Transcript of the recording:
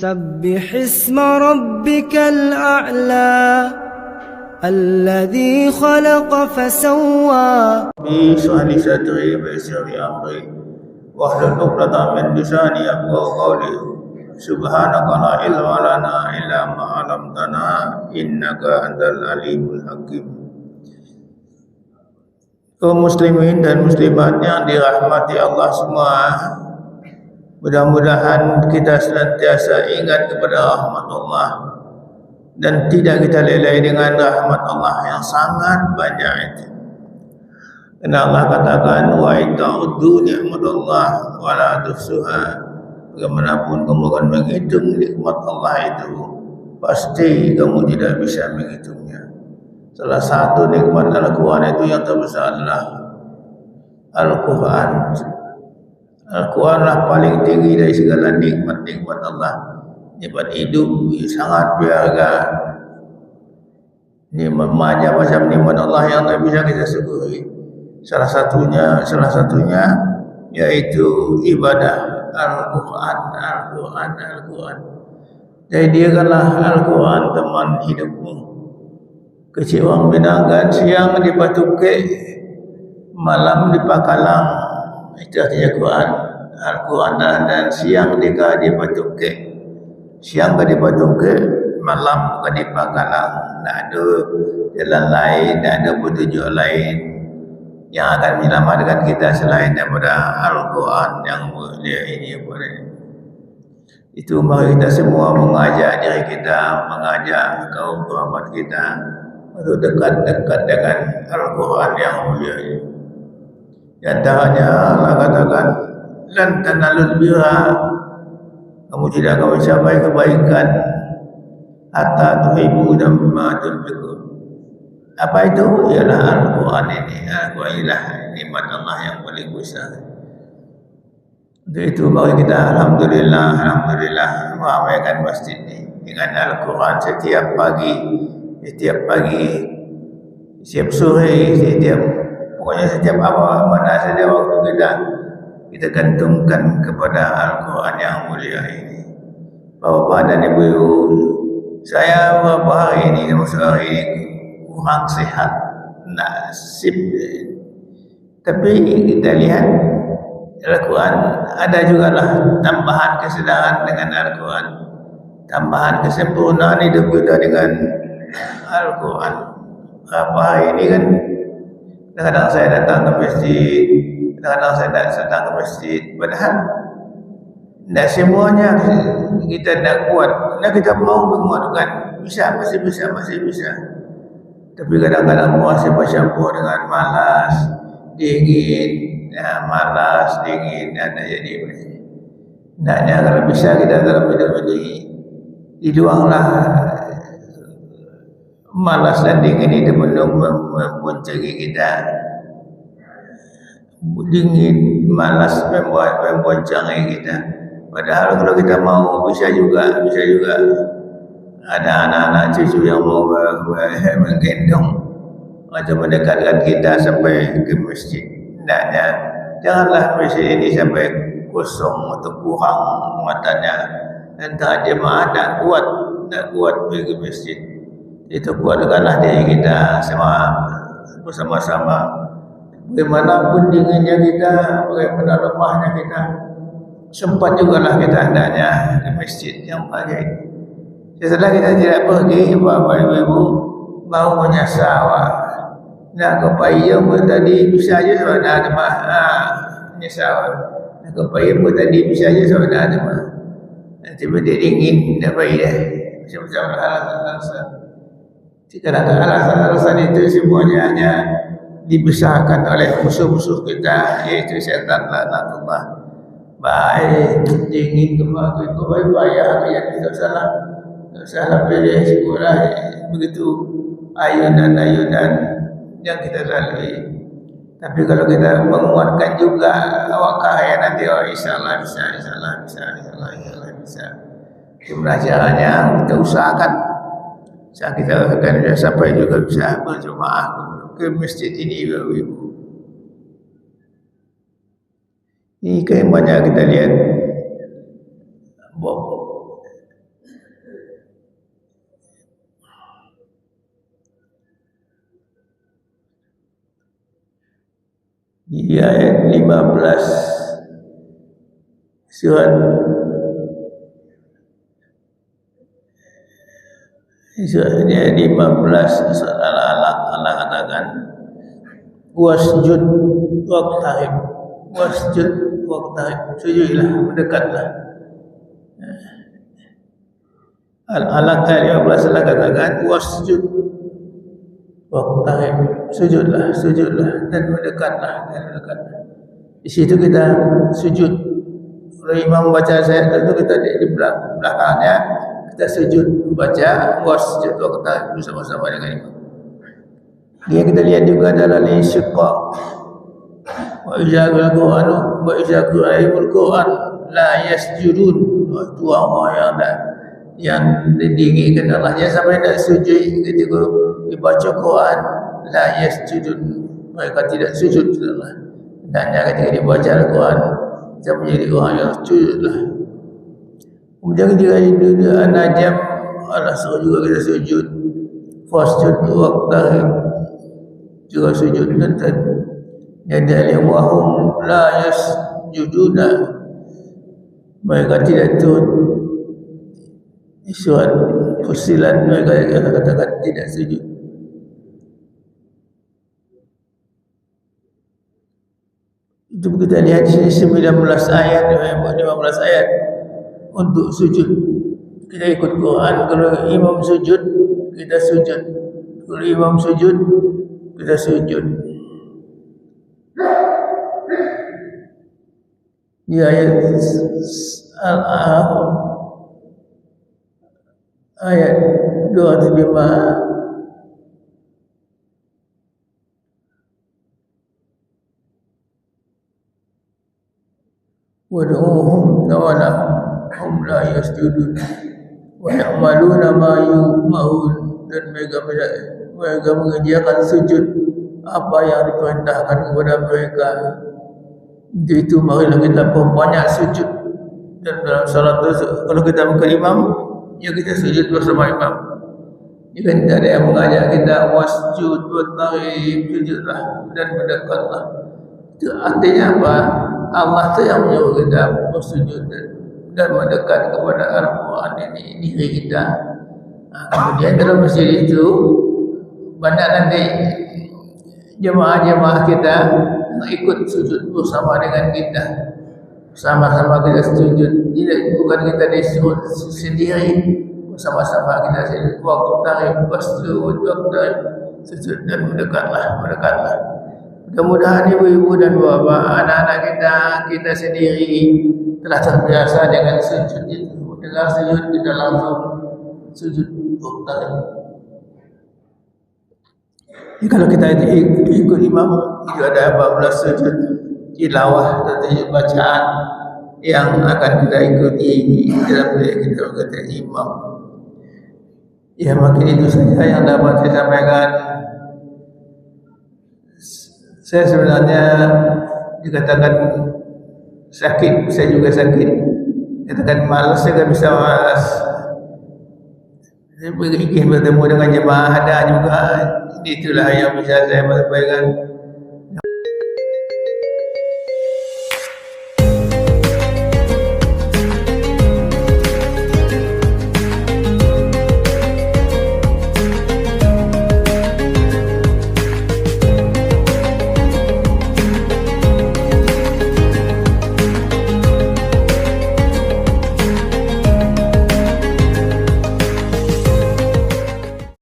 سبح اسم ربك الأعلى الذي خلق فسوى. اشرح لي صدري أمري. واحلل عقدة من لساني يفقهوا قولي. سبحانك لا علم لنا إلا ما علمتنا إنك أنت العليم الحكيم. kaum muslimin dan muslimat yang dirahmati Allah semua mudah-mudahan kita senantiasa ingat kepada rahmat Allah dan tidak kita lelai dengan rahmat Allah yang sangat banyak itu Karena Allah katakan wa ta'uddu ni'matallah wa la tuhsuha. Bagaimanapun kamu akan menghitung nikmat Allah itu, pasti kamu tidak bisa menghitungnya. Salah satu nikmat Al-Quran itu yang terbesar adalah Al-Quran. Al-Quran lah paling tinggi dari segala nikmat-nikmat Allah. Nikmat hidup sangat berharga. Nikmat macam nikmat Allah yang tak bisa kita syukuri salah satunya salah satunya yaitu ibadah Al-Quran Al-Quran Al-Quran jadi dia kala Al-Quran teman hidupmu kecewang binangkan siang di Patuke malam di Pakalang itu artinya Quran Al-Quran dan siang di di Patuke siang di Patuke malam di Pakalang tak ada jalan lain tak ada petunjuk lain. Yang akan menyelamatkan kita selain daripada Al-Quran yang mulia ini. Itu mari kita semua mengajak diri kita mengajak kaum kerabat kita untuk dekat-dekat dengan Al-Quran yang mulia ini antaranya Allah katakan lan tanalul birra kamu tidak akan mencapai kebaikan hatta tuhibu dan ma tunfiqun apa itu? Ialah Al-Quran ini. Al-Quran ialah nikmat Allah yang paling besar. Untuk itu bagi kita Alhamdulillah, Alhamdulillah meramaikan masjid ini dengan Al-Quran setiap pagi, setiap pagi, setiap sore, setiap pokoknya setiap apa mana saja waktu kita kita gantungkan kepada Al-Quran yang mulia ini. Bapak dan Ibu, saya beberapa hari ini, hari ini kurang sehat nasib tapi kita lihat Al-Quran ada juga lah tambahan kesedaran dengan Al-Quran. Tambahan kesempurnaan hidup kita dengan Al-Quran. Apa ini kan kadang-kadang saya datang ke masjid kadang-kadang saya datang ke masjid. Padahal tidak semuanya kita nak kuat nak kita mau menguatkan. Bisa masih bisa masih bisa. Tapi kadang-kadang puasa bercampur dengan malas, dingin, ya, malas, dingin, dan jadi Hendaknya kalau bisa kita ini Diduanglah Malas dan dingin itu mempuncaki kita Dingin, malas membuat mempuncaki kita Padahal kalau kita mau bisa juga, bisa juga ada anak-anak cucu yang mau menggendong atau mendekatkan kita sampai ke masjid. Hendaknya janganlah masjid ini sampai kosong atau kurang matanya. Entah jemaah tak kuat, tak kuat pergi masjid. Itu kuatkanlah diri kita semua bersama-sama. Bagaimanapun dinginnya kita, bagaimana lemahnya kita, sempat juga lah kita hendaknya ke masjid yang ini. Setelah kita tidak pergi, Bapak Ibu mau menyasar awak. Nak ke payung pun tadi bisa aja sebab nak ada mah. Ha, menyasar awak. Nak ke payung pun tadi bisa aja sebab nak ada mah. Nanti berdek dingin, tak baik dah. Macam-macam alasan-alasan. Jika nak alasan-alasan itu semuanya hanya dibesarkan oleh musuh-musuh kita, iaitu syaitan laknatullah. Baik, dingin ke mana itu, baik bayar yang kita salah salah pilih sekolah begitu ayunan-ayunan yang kita lalui. Tapi kalau kita menguatkan juga awak kaya nanti oh insyaAllah bisa, insyaAllah bisa, insyaAllah, insyaAllah bisa. Gimana caranya kita usahakan. Saat kita lakukan sampai juga bisa berjemaah ke masjid ini Bapak Ibu. Ini kan banyak kita lihat bom. Di ayat 15 surat ayat 15 surat al-alaq Allah katakan wasjud waqtahib wasjud waqtahib sujudlah mendekatlah. Al-alaq ayat 15 Allah katakan wasjud waqtahib sujudlah sujudlah. Dan mendekatlah dan mendekatlah. Di situ kita sujud. Kalau imam baca saya itu kita di belakangnya kita sujud baca wasjud waqtahib bersama-sama dengan imam. Dia kita lihat juga dalam syiqaq wa ijabul quran wa ijabul quran la yasjudun. Itu Allah yang ada yang diinginkan Allah. Sampai nak sujud ketika dibaca Quran la yasjudun. Mereka tidak sujud Allah dan ketika dibaca Al-Quran dia menjadi orang yang sujudlah kemudian ketika di An-Najm Allah suruh juga kita sujud. Fasjud waqtahim juga sujud dan jadi wahum la yasjuduna. Mereka tidak turun surat fusilat. Mereka yang katakan tidak sujud. Itu kita lihat di sini 19 ayat 15 ayat untuk sujud kita ikut Quran kalau imam sujud kita sujud kalau imam sujud kita sujud di ayat al-ahab ayat 25 ودعوهم hum la yasjudun wa ya'maluna ma yu'marun dan mereka mereka mengerjakan sujud apa yang diperintahkan kepada mereka. Untuk itu marilah kita perbanyak sujud. Dan dalam salat itu kalau kita bukan imam ya kita sujud bersama imam. Ya Jika tidak ada yang mengajak kita wasjud wa tarib sujudlah dan mendekatlah itu artinya apa? Allah itu yang menyuruh kita bersujud dan dan mendekat kepada Al-Quran ini diri kita. Nah, kemudian dalam masjid itu banyak nanti jemaah-jemaah kita ikut sujud bersama dengan kita. Sama-sama kita sujud. Tidak bukan kita disuruh sendiri bersama-sama kita sendiri waktu tarik bersujud waktu tarik sujud dan mendekatlah mendekatlah. Mudah-mudahan ibu-ibu dan bapak anak-anak kita kita sendiri telah terbiasa dengan sujud itu dengan sujud kita langsung sujud tarik jadi kalau kita ikut imam itu ada 14 sujud tilawah atau bacaan yang akan kita ikuti dalam diri kita kata imam. Ya makin itu saja yang dapat saya sampaikan. Saya sebenarnya dikatakan sakit, saya juga sakit. Katakan malas, saya tak bisa malas. Saya ingin bertemu dengan jemaah ada juga. Itulah yang bisa saya sampaikan.